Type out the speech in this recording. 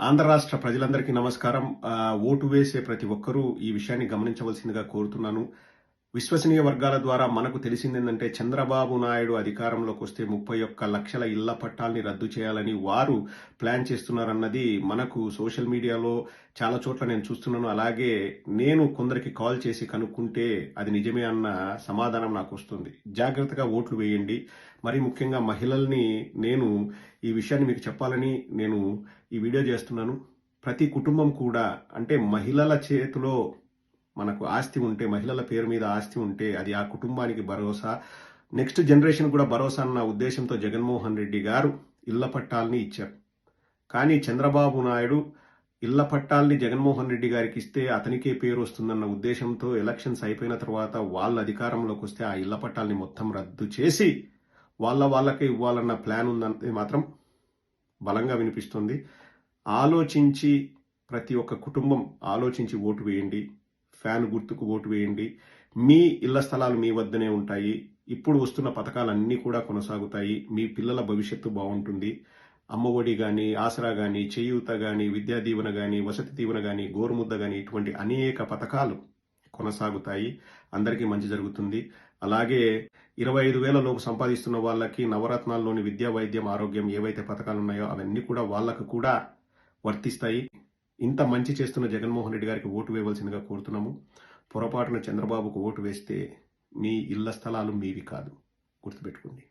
ఆంధ్ర రాష్ట్ర ప్రజలందరికీ నమస్కారం. ఓటు వేసే ప్రతి ఒక్కరూ ఈ విషయాన్ని గమనించవలసిందిగా కోరుతున్నాను. విశ్వసనీయ వర్గాల ద్వారా మనకు తెలిసింది ఏంటంటే చంద్రబాబు నాయుడు అధికారంలోకి వస్తే ముప్పై ఒక్క లక్షల ఇళ్ళ పట్టాల్ని రద్దు చేయాలని వారు ప్లాన్ చేస్తున్నారన్నది మనకు సోషల్ మీడియాలో చాలా చోట్ల నేను చూస్తున్నాను. అలాగే నేను కొందరికి కాల్ చేసి కనుక్కుంటే అది నిజమే అన్న సమాధానం నాకు వస్తుంది. జాగ్రత్తగా ఓట్లు వేయండి. మరి ముఖ్యంగా మహిళల్ని నేను ఈ విషయాన్ని మీకు చెప్పాలని నేను ఈ వీడియో చేస్తున్నాను. ప్రతి కుటుంబం కూడా అంటే మహిళల చేతిలో మనకు ఆస్తి ఉంటే మహిళల పేరు మీద ఆస్తి ఉంటే అది ఆ కుటుంబానికి భరోసా. నెక్స్ట్ జనరేషన్ కూడా భరోసా అన్న ఉద్దేశంతో జగన్మోహన్ రెడ్డి గారు ఇళ్ళ పట్టాలని ఇచ్చారు. కానీ చంద్రబాబు నాయుడు ఇళ్ళ పట్టాల్ని జగన్మోహన్ రెడ్డి గారికి ఇస్తే అతనికే పేరు వస్తుందన్న ఉద్దేశంతో ఎలక్షన్స్ అయిపోయిన తర్వాత వాళ్ళ అధికారంలోకి వస్తే ఆ ఇళ్ళ పట్టాల్ని మొత్తం రద్దు చేసి వాళ్ళ వాళ్ళకే ఇవ్వాలన్న ప్లాన్ ఉందంటే మాత్రం బలంగా వినిపిస్తుంది. ఆలోచించి ప్రతి ఒక్క కుటుంబం ఆలోచించి ఓటు వేయండి. ఫ్యాన్ గుర్తుకు ఓటు వేయండి. మీ ఇళ్ళ స్థలాలు మీ వద్దనే ఉంటాయి. ఇప్పుడు వస్తున్న పథకాలన్నీ కూడా కొనసాగుతాయి. మీ పిల్లల భవిష్యత్తు బాగుంటుంది. అమ్మఒడి కానీ ఆసరా కానీ చేయూత కానీ విద్యా దీవెన కానీ వసతి దీవెన కానీ గోరుముద్ద కానీ ఇటువంటి అనేక పథకాలు కొనసాగుతాయి. అందరికీ మంచి జరుగుతుంది. అలాగే ఇరవై ఐదు వేల లోపు సంపాదిస్తున్న వాళ్ళకి నవరత్నాల్లోని విద్యా వైద్యం ఆరోగ్యం ఏవైతే పథకాలు ఉన్నాయో అవన్నీ కూడా వాళ్ళకు కూడా వర్తిస్తాయి. ఇంత మంచి చేస్తున్న జగన్మోహన్ రెడ్డి గారికి ఓటు వేయవలసిందిగా కోరుతున్నాము. పొరపాటున చంద్రబాబుకు ఓటు వేస్తే మీ ఇళ్ళ స్థలాలు మీవి కాదు. గుర్తుపెట్టుకోండి.